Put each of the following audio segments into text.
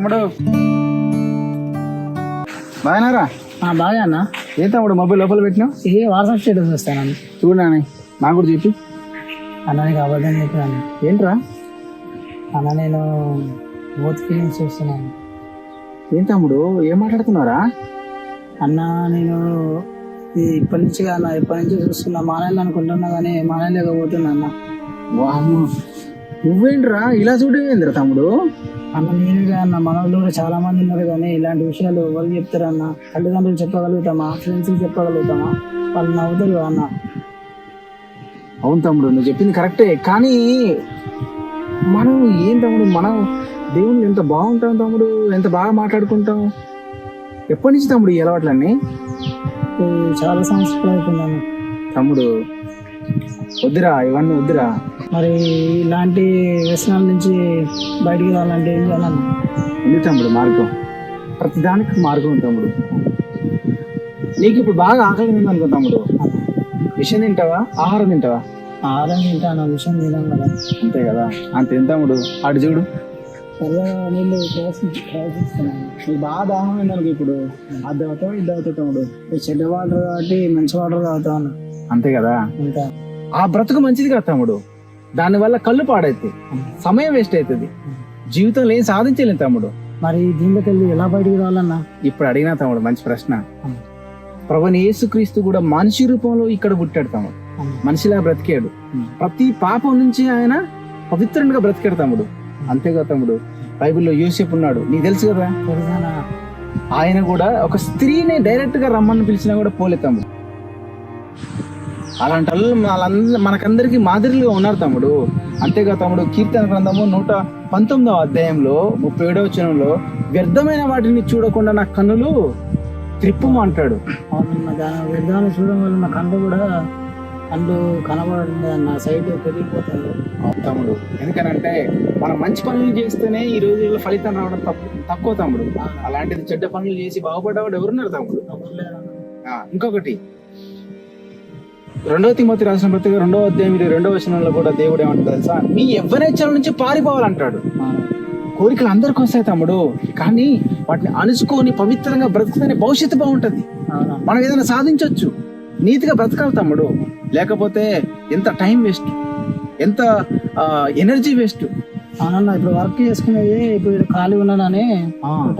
తమ్ముడు బాగానారా బాగా అన్న. ఏ తమ్ముడు మొబైల్ లోపల పెట్టినావు? ఏ వాట్సాప్ స్టేటస్ వస్తాను చూడని నాకు కూడా చెప్పి. అన్న నీకు అబద్ధం చెప్పాను. ఏంట్రా? అన్న నేను బోత్ ఫీలింగ్స్ చూస్తున్నాను. ఏం తమ్ముడు ఏం మాట్లాడుతున్నారా అన్న నేను ఇప్పటి నుంచి కాదు ఇప్పటి నుంచి చూస్తున్నా. మానేయాలి అనుకుంటున్నా కానీ మానేయలేకపోతున్నా అన్న. వామ్మో. నువ్వేంట్రా? ఇలా చూడవేంద్ర తమ్ముడు? అన్న నేనుగా అన్న మన వాళ్ళు కూడా చాలా మంది ఉన్నారు కానీ ఇలాంటి విషయాలు వాళ్ళు చెప్తారన్న తల్లిదండ్రులు చెప్పగలుగుతామా? ఫ్రెండ్స్కి చెప్పగలుగుతామా? వాళ్ళు నవ్వుతారు అన్న. అవును తమ్ముడు నువ్వు చెప్పింది కరెక్టే. కానీ మనం ఏం తమ్ముడు మనం దేవుని ఎంత బాగుంటాం తమ్ముడు ఎంత బాగా మాట్లాడుకుంటాం? ఎప్పటి నుంచి తమ్ముడు ఈ అలవాట్లన్నీ? చాలా సంవత్సరాలు అవుతుంది అన్న. తమ్ముడు వద్దురా ఇవన్నీ వద్దురా. మరి ఇలాంటి వ్యసనాల నుంచి బయటికి రావాలంటే ఏం చేయాలన్న ఉంది తమ్ముడు మార్గం. ప్రతిదానికి మార్గం తమ్ముడు. నీకు ఇప్పుడు బాగా ఆకలి ఉంది అనుకో తమ్ముడు. విషయం తింటావా? ఆహారం తింటావా? ఆహారం తింటాను విషయం తినాం కదా. అంతే కదా. అంతే ఎంత తమ్ముడు? అటు చూడు. నీళ్ళు బాగా దాహం అయింది ఇప్పుడు. అది తాగుతావు ఇది తాగుతావు తమ్ముడు. చెడ్డ వాటర్ కాబట్టి మంచి వాటర్ తాగుతాను అంతే కదా. ఇంకా ఆ బ్రతుకు మంచిది కదా తమ్ముడు. దానివల్ల కళ్ళు పాడైతాయి సమయం వేస్ట్ అవుతుంది. జీవితంలో ఏం సాధించలేం తమ్ముడు. మరి వెళ్ళి ఎలా బయటికి రావాలన్నా? ఇప్పుడు అడిగినా తమ్ముడు మంచి ప్రశ్న. ప్రభుని యేసుక్రీస్తు కూడా మనిషి రూపంలో ఇక్కడ పుట్టాడు తమ్ముడు. మనిషిలా బ్రతికాడు. ప్రతి పాపం నుంచి ఆయన పవిత్రంగా బ్రతికాడు తమ్ముడు. అంతేగా తమ్ముడు? బైబిల్లో యూసేపు ఉన్నాడు. నీకు తెలుసు కదా? ఆయన కూడా ఒక స్త్రీని డైరెక్ట్గా రమ్మని పిలిచినా కూడా పోలే తమ్ముడు. అలాంటి వాళ్ళు వాళ్ళంద- మనకందరికి మాదిరిగా ఉన్నారు తమ్ముడు. అంతేగా తమ్ముడు కీర్తన గ్రంథము నూట పంతొమ్మిదవ అధ్యాయంలో ముప్పై ఏడవ వచనంలో వ్యర్థమైన వాటిని చూడకుండా నా కన్నులు త్రిప్పుము అంటాడు. వ్యర్థాన్ని చూడడం వల్ల నా కళ్ళు కూడా కళ్ళు కనబడుతుంది అన్న సైడ్ పెరిగిపోతుంది అవును తమ్ముడు. ఎందుకనంటే మనం మంచి పనులు చేస్తేనే ఈ రోజుల్లో ఫలితం రావడం తక్కువ తమ్ముడు. అలాంటిది చెడ్డ పనులు చేసి బాగుపడ్డవాడు ఎవరున్నారు తమ్ముడు? ఇంకొకటి. రెండవ తిమ్మతి రాసిన పత్రిక రెండవ అధ్యాయం రెండవ వచనంలో కూడా దేవుడు ఏమంటాడు తెలుసా? మీ యవ్వనేచ్ఛల నుంచి పారిపోవాలంటాడు. కోరికలు అందరికి వస్తాయి తమ్ముడు కానీ వాటిని అణుచుకొని పవిత్రంగా బ్రతుకుతేనే భవిష్యత్తు బాగుంటది. మనం ఏదైనా సాధించవచ్చు నీతిగా బ్రతకాలి తమ్ముడు. లేకపోతే ఎంత టైం వేస్ట్? ఎంత ఎనర్జీ వేస్ట్? అవునన్నా ఇప్పుడు వర్క్ చేసుకునేది ఇప్పుడు ఖాళీ ఉన్నానని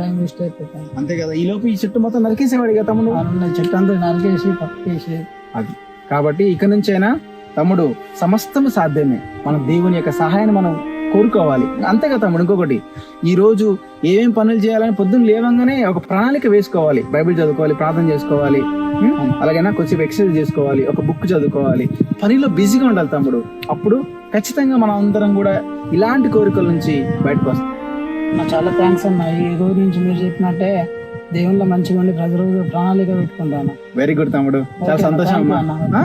టైం వేస్ట్ అయిపోతాను అంతే కదా ఈ లోపు ఈ చెట్టు మొత్తం నరికేసేవాడు కదా తమ్ముడు. చెట్టు అంతా నరికేసి పక్కేసి అది. కాబట్టి ఇక నుంచైనా తమ్ముడు సమస్తము సాధ్యమే. మన దేవుని యొక్క సహాయాన్ని మనం కోరుకోవాలి. అంతే కదా తమ్ముడు ఇంకొకటి. ఈ రోజు ఏమేం పనులు చేయాలని పొద్దున్న లేవంగానే ఒక ప్రణాళిక వేసుకోవాలి. బైబిల్ చదువుకోవాలి ప్రార్థన చేసుకోవాలి అలాగైనా కొంచెం ఎక్సర్సైజ్ చేసుకోవాలి ఒక బుక్ చదువుకోవాలి. పనిలో బిజీగా ఉండాలి తమ్ముడు. అప్పుడు ఖచ్చితంగా మనం అందరం కూడా ఇలాంటి కోరికల నుంచి బయటకు వస్తాం. చాలా థ్యాంక్స్ అన్న ఈ రోజు నుంచి మీరు చెప్పినట్టే దేవుళ్ళ మంచిగా ఉండి ప్రతిరోజు ప్రణాళిక పెట్టుకుంటాను. వెరీ గుడ్ తమ్ముడు. చాలా సంతోషం అమ్మా.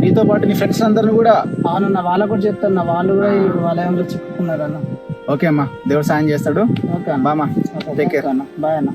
నీతో పాటు నీ ఫ్రెండ్స్ అందరిని కూడా అవునన్న వాళ్ళకు కూడా చెప్తాను వాళ్ళు కూడా ఈ వలయంలో చిక్కుకున్నారు అన్న ఓకే అమ్మా. దేవుడు సాయం చేస్తాడు. ఓకే బామా care. ఓకే అన్న. బాయ్ అన్న.